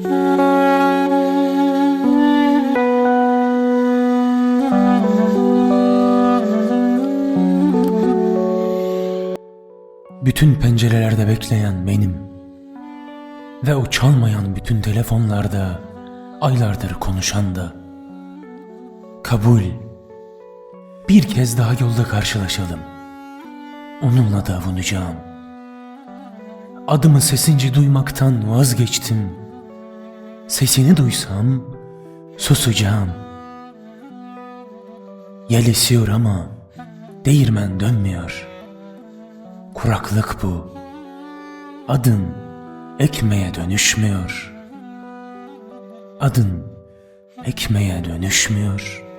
Bütün pencerelerde bekleyen benim. Ve o çalmayan bütün telefonlarda aylardır konuşan da. Kabul. Bir kez daha yolda karşılaşalım. Onunla da avunacağım. Adımı sesince duymaktan vazgeçtim. Sesini duysam susacağım. Yel esiyor ama değirmen dönmüyor. Kuraklık bu. Adın ekmeğe dönüşmüyor. Adın ekmeğe dönüşmüyor.